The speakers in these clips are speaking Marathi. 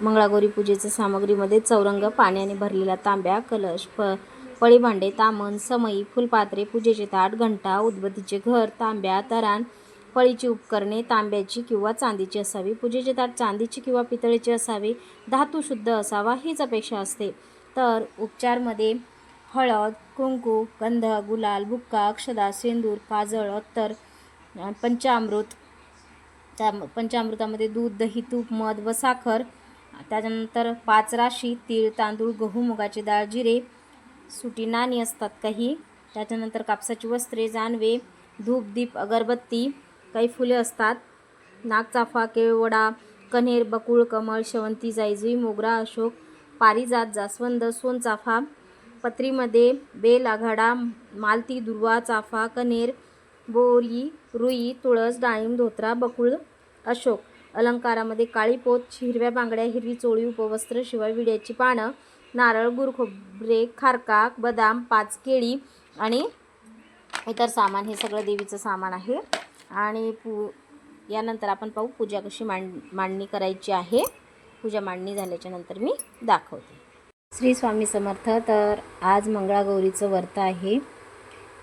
मंगळागौरी पूजेच्या सामग्रीमध्ये चौरंग पाण्याने भरलेला तांब्या कलश प पळीभांडे तामण समई फुलपात्रे पूजेचे ताट घंटा उदबत्तीचे घर तांब्या तरान पळीची उपकरणे तांब्याची किंवा चांदीची असावी. पूजेचे ताट चांदीची किंवा पितळेचे असावे. धातू शुद्ध असावा हीच अपेक्षा असते. तर उपचारमध्ये हळद कुंकू गंध गुलाल बुक्का अक्षदा सेंदूर काजळ अत्तर पंचामृत त्या पंचामृतामध्ये दूध दही तूप मध व साखर त्याच्यानंतर पाच राशी तीळ तांदूळ गहू मुगाची डाळ जिरे सुटी नाणी असतात काही. त्याच्यानंतर कापसाची वस्त्रे जानवे धूप दीप अगरबत्ती काही फुले असतात. नागचाफा केळवडा कन्हेर बकुळ कमळ शेवंती जायजुई मोगरा अशोक पारिजात जास्वंद सोनचाफा पत्रीमध्ये बेल आघाडा मालती दुर्वा चाफा कन्हेर बोरी रुई तुळस डाळिंब धोत्रा बकुळ अशोक. अलंकारामध्ये काळी पोत हिरव्या बांगड्या हिरवी चोळी उपवस्त्र शिवाय विड्याची पानं नारळ गुरखोबरे खारका बदाम पाच केळी आणि इतर सामान. हे सगळं देवीचं सामान आहे. आणि पू यानंतर आपण पाहू पूजा कशी मांड मांडणी करायची आहे. पूजा मांडणी झाल्याच्यानंतर मी दाखवते. श्री स्वामी समर्थ तर आज मंगळागौरीचं व्रत आहे.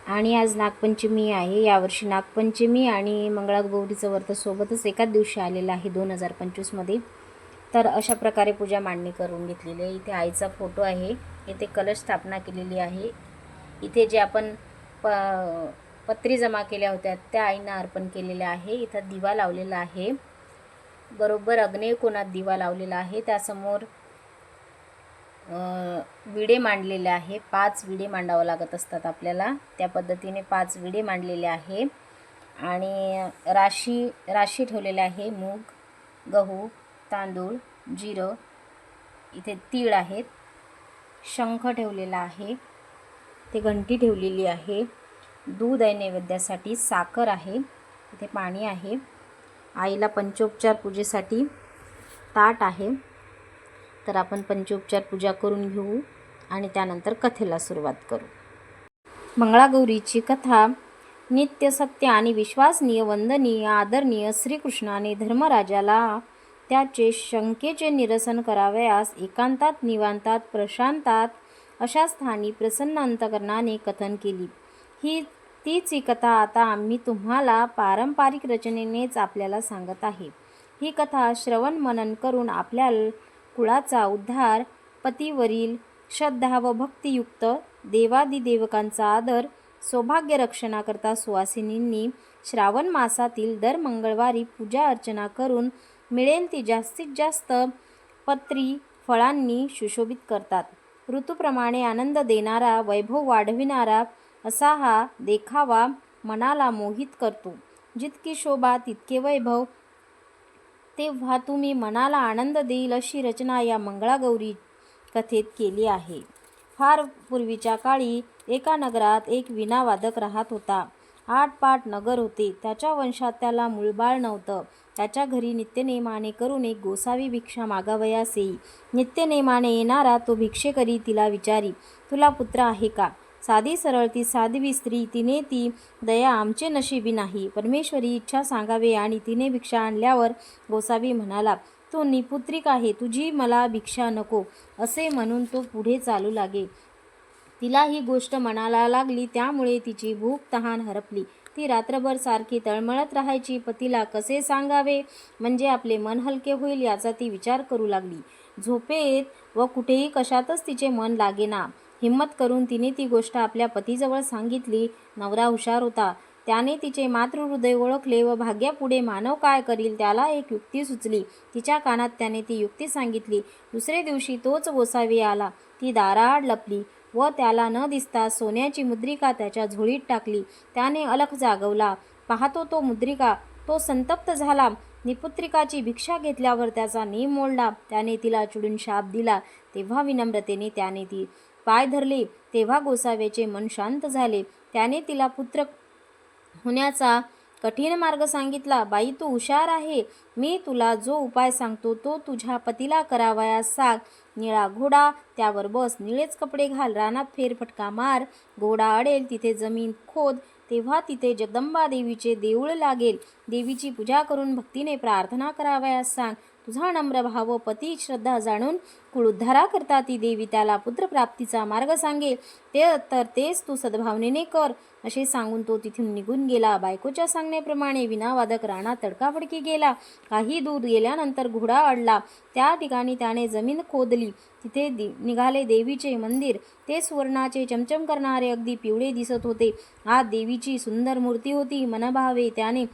आणि आज नागपंचमी आहे. यावर्षी नागपंचमी आणि मंगळागौरीचं व्रत सोबतच एकाच दिवशी आलेलं आहे दोन हजार पंचवीसमध्ये तर अशा प्रकारे पूजा मांडणी करून घेतलेली आहे. इथे आईचा फोटो आहे. इथे कलश स्थापना केलेली आहे. इथे जे आपण प पत्री जमा केल्या होत्या त्या आईनं अर्पण केलेल्या आहे. इथं दिवा लावलेला आहे. बरोबर अग्नेय कोणात दिवा लावलेला आहे? त्यासमोर विडे मांडलेले आहे. पाच विडे मांडावं लागत असतात आपल्याला. त्या पद्धतीने पाच विडे मांडलेले आहे. आणि राशी राशी ठेवलेले आहे. मूग गहू तांदूळ जिरं इथे तीळ आहेत. शंख ठेवलेला आहे. ते घंटी ठेवलेली आहे. दूध आहे नैवेद्यासाठी. साखर आहे. इथे पाणी आहे. आईला पंचोपचार पूजेसाठी ताट आहे. तर आपण पंचोपचार पूजा करून घेऊ आणि त्यानंतर कथेला सुरुवात करू. मंगळागौरीची कथा नित्य सत्य आणि विश्वासनीय वंदनीय आदरणीय श्रीकृष्णाने धर्मराजाला त्याचे शंकेचे निरसन करावयास एकांतात निवांतात प्रशांतात अशा स्थानी प्रसन्न अंतकरणाने कथन केली. ही तीच ही कथा आता आम्ही तुम्हाला पारंपरिक रचनेनेच आपल्याला सांगत आहे. ही कथा श्रवण मनन करून आपल्याला कुळाचा उद्धार पतीवरील श्रद्धा व भक्तियुक्त देवादिदेवकांचा आदर सौभाग्यरक्षणाकरता सुवासिनींनी श्रावण मासातील दर मंगळवारी पूजा अर्चना करून मिळेल ती जास्तीत जास्त पत्री फळांनी सुशोभित करतात. ऋतूप्रमाणे आनंद देणारा वैभव वाढविणारा असा हा देखावा मनाला मोहित करतो. जितकी शोभा तितके वैभव तेव्हा तुम्ही मनाला आनंद देईल अशी रचना या मंगळागौरी कथेत केली आहे. फार पूर्वीच्या काळी एका नगरात एक विणावादक राहत होता. आटपाट नगर होते. त्याच्या वंशात त्याला मूळबाळ नव्हतं. त्याच्या घरी नित्यनेमाने करून एक गोसावी भिक्षा मागावयास येई. नित्यनेमाने येणारा तो भिक्षेकरी तिला विचारी तुला पुत्र आहे का? साधी सरळ ती साधवी स्त्री तिने ती दया आमचे नशिबी नाही. परमेश्वरी इच्छा सांगावे आणि तिने भिक्षा आणल्यावर गोसावी म्हणाला तो निपुत्रिक आहे तुझी मला भिक्षा नको असे म्हणून तो पुढे चालू लागे तिला ही गोष्ट मनाला लागली त्यामुळे तिची भूक तहान हरपली. ती रात्रभर सारखी तळमळत राहायची. पतीला कसे सांगावे? म्हणजे आपले मन हलके होईल याचा ती विचार करू लागली. झोपेत व कुठेही कशातच तिचे मन लागेना हिम्मत करून तिने ती गोष्ट आपल्या पतीजवळ सांगितली. नवरा हुशार होता. त्याने तिचे मातृहृदय ओळखले व भाग्यापुढे मानव काय करील त्याला एक युक्ती सुचली. तिच्या कानात त्याने ती युक्ती सांगितली. दुसरे दिवशी तोच गोसावी आला. ती दाराआड लपली व त्याला न दिसता सोन्याची मुद्रिका त्याच्या झोळीत टाकली. त्याने अलख जागवला. पाहतो तो मुद्रिका. तो संतप्त झाला. निपुत्रिकाची भिक्षा घेतल्यावर त्याचा नेम मोडला. त्याने तिला चिडून शाप दिला. तेव्हा विनम्रतेने त्याने ती पाय धरले तेव्हा गोसाव्याचे मन शांत झाले. त्याने तिला पुत्र होण्याचा कठीण मार्ग सांगितला बाई तू हुशार आहे. मी तुला जो उपाय सांगतो तो तुझ्या पतीला करावयास सांग. निळा घोडा त्यावर बस निळेच कपडे घाल रानात फेरफटका मार. घोडा अडेल तिथे जमीन खोद. तेव्हा तिथे जगदंबा देवीचे देऊळ लागेल. देवीची पूजा करून भक्तीने प्रार्थना करावयास सांग. तुझा नम्र भाव पती श्रद्धा जाणून कुळुद्धारा करता ती देवी त्याला पुत्रप्राप्तीचा मार्ग सांगे ते तर तेच तू सद्भावनेने कर असे सांगून तो तिथून निघून गेला. बायकोच्या सांगण्याप्रमाणे विनावादक राणा तडकाफडकी गेला. काही दूर गेल्यानंतर घोडा अडला. त्या ठिकाणी त्याने जमीन खोदली. तिथे दि निघाले देवीचे मंदिर. ते सुवर्णाचे चमचम करणारे अगदी पिवळे दिसत होते. आत देवीची सुंदर मूर्ती होती. मनभावे त्याने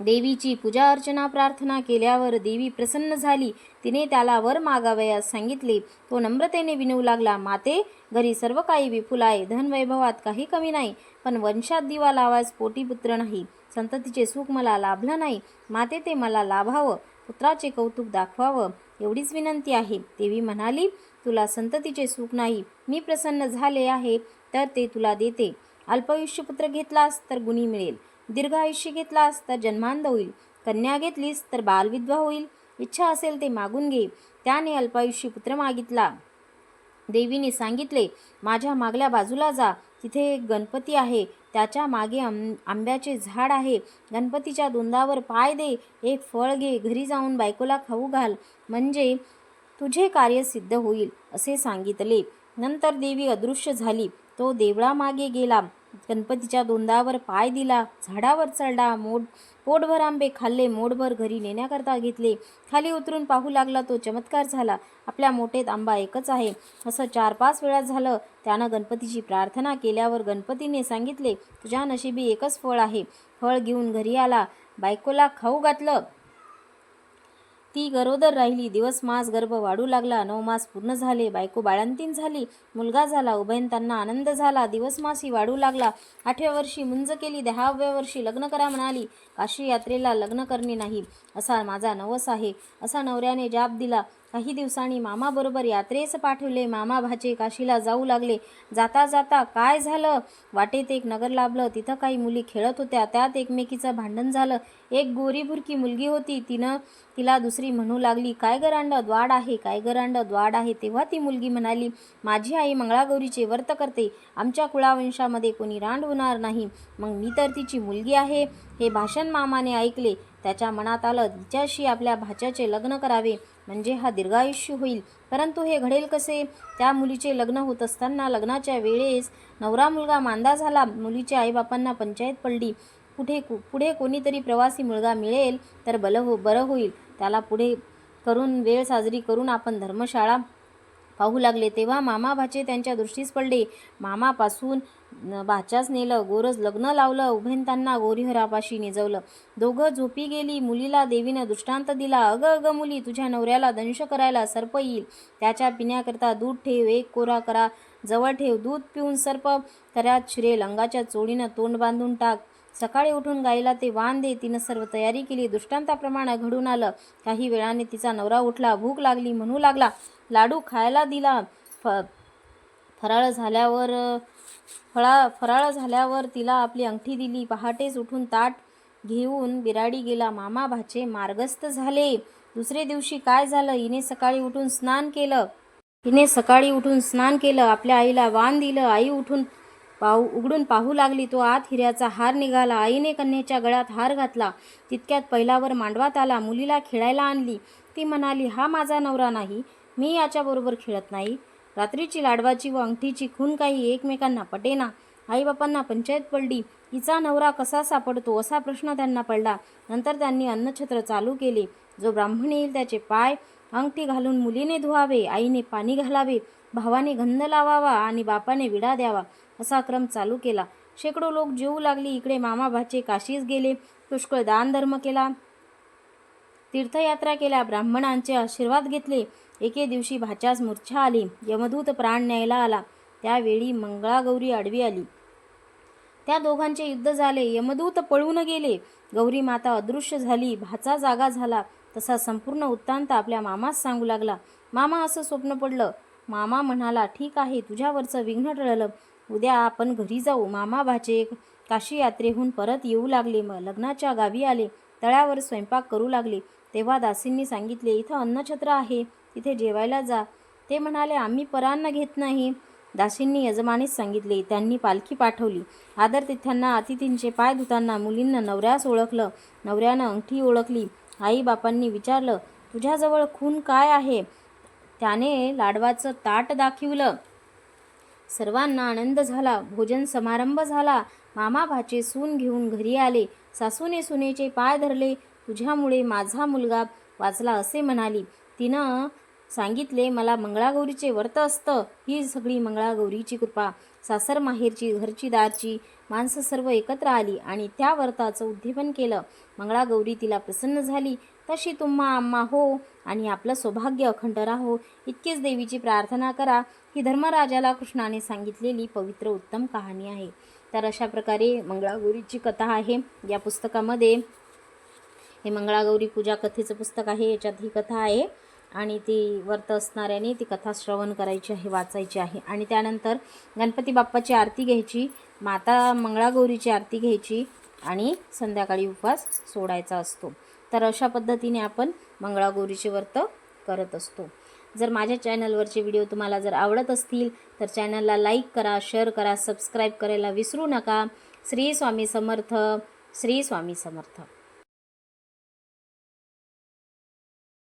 देवीची पूजा अर्चना प्रार्थना केल्यावर देवी प्रसन्न झाली. तिने त्याला वर मागावयास सांगितले. तो नम्रतेने विनवू लागला माते घरी सर्व काही विपुल आहे. धनवैभवात काही कमी नाही पण वंशात दिवा लावास पोटी पुत्र नाही. संततीचे सुख मला लाभलं नाही. माते ते मला लाभावं. पुत्राचे कौतुक दाखवावं. एवढीच विनंती आहे. देवी म्हणाली तुला संततीचे सुख नाही. मी प्रसन्न झाले आहे तर ते तुला देते. अल्पयुष्यपुत्र घेतलास तर गुणी मिळेल. दीर्घ आयुष्य घेतलास तर जन्मांध होईल. कन्या घेतलीस तर बालविधवा होईल. इच्छा असेल ते मागून घे. त्याने अल्पायुष्य पुत्र मागितला. देवीने सांगितले माझ्या मागल्या बाजूला जा. तिथे एक गणपती आहे. त्याच्यामागे आं आंब्याचे झाड आहे. गणपतीच्या दोंदावर पाय दे. एक फळ घे. घरी जाऊन बायकोला खाऊ घाल. म्हणजे तुझे कार्य सिद्ध होईल. असे सांगितले. नंतर देवी अदृश्य झाली. तो देवळामागे गेला. गणपतीच्या दोंदावर पाय दिला झाडावर चढला मोड पोटभर आंबे खाल्ले मोडभर घरी नेण्याकरता घेतले. खाली उतरून पाहू लागला तो चमत्कार झाला. आपल्या मोठेत आंबा एकच आहे. असं चार पाच वेळा झालं. त्यानं गणपतीची प्रार्थना केल्यावर गणपतीने सांगितले तुझ्या नशिबी एकच फळ आहे. फळ घेऊन घरी आला. बायकोला खाऊ घातलं. ती गरोदर राहिली. दिवस मास गर्भ वाढू लागला. नऊ मास पूर्ण झाले. बायको बाळंतीन झाली. मुलगा झाला. उभयंतांना आनंद झाला. दिवस मासी वाढू लागला. आठव्या वर्षी मुंज केली. दहाव्या वर्षी लग्न करा म्हणाली. काशी यात्रेला लग्न करणे नाही. असा माझा नवस आहे. असा नवऱ्याने जाप दिला. काही दिवसांनी मामाबरोबर यात्रेस पाठवले. मामा भाचे काशीला जाऊ लागले. जाता जाता काय झालं? वाटेत एक नगर लाभलं. तिथं काही मुली खेळत होत्या. त्यात एकमेकीचं भांडण झालं. एक गोरी भुरकी मुलगी होती. तिनं तिला दुसरी म्हणू लागली काय गरांड द्वाड आहे. काय गरांड द्वाड आहे. तेव्हा ती मुलगी म्हणाली माझी आई मंगळागौरीचे व्रत करते. आमच्या कुळावंशामध्ये कोणी रांड होणार नाही. मग मी तर तिची मुलगी आहे. हे भाषण मामाने ऐकले. त्याच्या मनात आलं तिच्याशी आपल्या भाच्याचे लग्न करावे म्हणजे हा दीर्घायुष्य होईल. परंतु हे घडेल कसे? त्या मुलीचे लग्न होत असताना लग्नाच्या वेळेस नवरा मुलगा मांदा झाला मुलीच्या आईबापांना पंचायत पडली. कुठे कु पुढे कोणीतरी प्रवासी मुलगा मिळेल तर बल हो बरं होईल. त्याला पुढे करून वेळ साजरी करून आपण धर्मशाळा पाहू लागले. तेव्हा मामा भाचे त्यांच्या दृष्टीस पडले. मामापासून बाच्याच नेलं गोरज लग्न लावलं उभयंतांना गोरीहरापाशी निजवलं. दोघं झोपी गेली मुलीला देवीनं दृष्टांत दिला अगं अगं मुली तुझ्या नवऱ्याला दंश करायला सर्प येईल. त्याच्या पिण्याकरता दूध ठेव एक कोरा करा जवळ ठेव दूध पिऊन सर्प तऱ्यात शिरेल अंगाच्या चोळीनं तोंड बांधून टाक. सकाळी उठून गाईला ते वाण दे तिनं सर्व तयारी केली दृष्टांताप्रमाणे घडून आलं. काही वेळाने तिचा नवरा उठला भूक लागली म्हणू लागला लाडू खायला दिला फ फराळ झाल्यावर फळा फराळ झाल्यावर तिला आपली अंगठी दिली. पहाटेच उठून ताट घेऊन बिराडी गेला. मामा भाचे मार्गस्थ झाले. दुसरे दिवशी काय झालं? हिने सकाळी उठून स्नान केलं. हिने सकाळी उठून स्नान केलं. आपल्या आईला वाण दिलं. आई उठून पाहू उघडून पाहू लागली. तो आत हिऱ्याचा हार निघाला. आईने कन्येच्या गळ्यात हार घातला. तितक्यात पहिल्यावर मांडवात आला. मुलीला खेळायला आणली. ती म्हणाली हा माझा नवरा नाही. मी याच्याबरोबर खेळत नाही. रात्रीची लाडवाची व अंगठीची खून काही एकमेकांना पटेना. आईबापांना पंचायत पडली. हिचा नवरा कसा सापडतो असा प्रश्न त्यांना पडला. नंतर त्यांनी अन्नछत्र चालू केले. जो ब्राह्मण येईल त्याचे पाय अंगठी घालून मुलीने धुवावे आईने पाणी घालावे भावाने गंध लावावा आणि बापाने विडा द्यावा असा क्रम चालू केला. शेकडो लोक जेवू लागली. इकडे मामा भाचे काशीस गेले. पुष्कळ दान धर्म केला. तीर्थयात्रा केल्या ब्राह्मणांचे आशीर्वाद घेतले. एके दिवशी भाच्यास मूर्छा आली. यमदूत प्राण न्यायला आला. त्यावेळी मंगळागौरी आडवी आली. त्या दोघांचे युद्ध झाले. यमदूत पळून गेले. गौरी माता अदृश्य झाली. भाचा जागा झाला. तसा संपूर्ण वृत्तांत आपल्या मामास सांगू लागला. मामा असं स्वप्न पडलं. मामा म्हणाला ठीक आहे तुझ्यावरचं विघ्न टळलं. उद्या आपण घरी जाऊ. मामा भाचे काशी यात्रेहून परत येऊ लागले. मग लग्नाच्या गावी आले. तळ्यावर स्वयंपाक करू लागले. तेव्हा दासींनी सांगितले इथं अन्नछत्र आहे तिथे जेवायला जा. ते म्हणाले आम्ही परान्न घेत नाही. दासींनी यजमानीच सांगितले त्यांनी पालखी पाठवली. आदर तिथ्यांना अतिथींचे पाय धुताना मुलींना नवऱ्यास ओळखलं नवऱ्यानं अंगठी ओळखली आई बापांनी विचारलं तुझ्याजवळ खून काय आहे? त्याने लाडवाचं ताट दाखिवलं. सर्वांना आनंद झाला भोजन समारंभ झाला मामा भाचे सून घेऊन घरी आले सासूने सुनेचे पाय धरले तुझ्यामुळे माझा मुलगा वाचला असे म्हणाली. तिनं सांगितले मला मंगळागौरीचे व्रत असतं. ही सगळी मंगळागौरीची कृपा. सासर माहेरची घरची दारची माणसं सर्व एकत्र आली आणि त्या व्रताचं उद्दीपन केलं. मंगळागौरी तिला प्रसन्न झाली. तशी तुम्हा आम्हा हो आणि आपलं सौभाग्य अखंड राहो. इतकीच देवीची प्रार्थना करा. ही धर्मराजाला कृष्णाने सांगितलेली पवित्र उत्तम कहाणी आहे. तर अशा प्रकारे मंगळागौरीची कथा आहे. या पुस्तकामध्ये हे मंगळागौरी पूजा कथेचं पुस्तक आहे याच्यात ही कथा आहे. आणि ती व्रत असणाऱ्याने ती कथा श्रवण करायची आहे वाचायची आहे. आणि त्यानंतर गणपती बाप्पाची आरती घ्यायची माता मंगळागौरीची आरती घ्यायची आणि संध्याकाळी उपवास सोडायचा असतो. तर अशा पद्धतीने आपण मंगळागौरीचे व्रत करत असतो. जर माझ्या चॅनलवरचे व्हिडिओ तुम्हाला जर आवडत असतील तर चॅनलला लाईक करा शेअर करा सबस्क्राईब करायला विसरू नका. श्री स्वामी समर्थ श्री स्वामी समर्थ.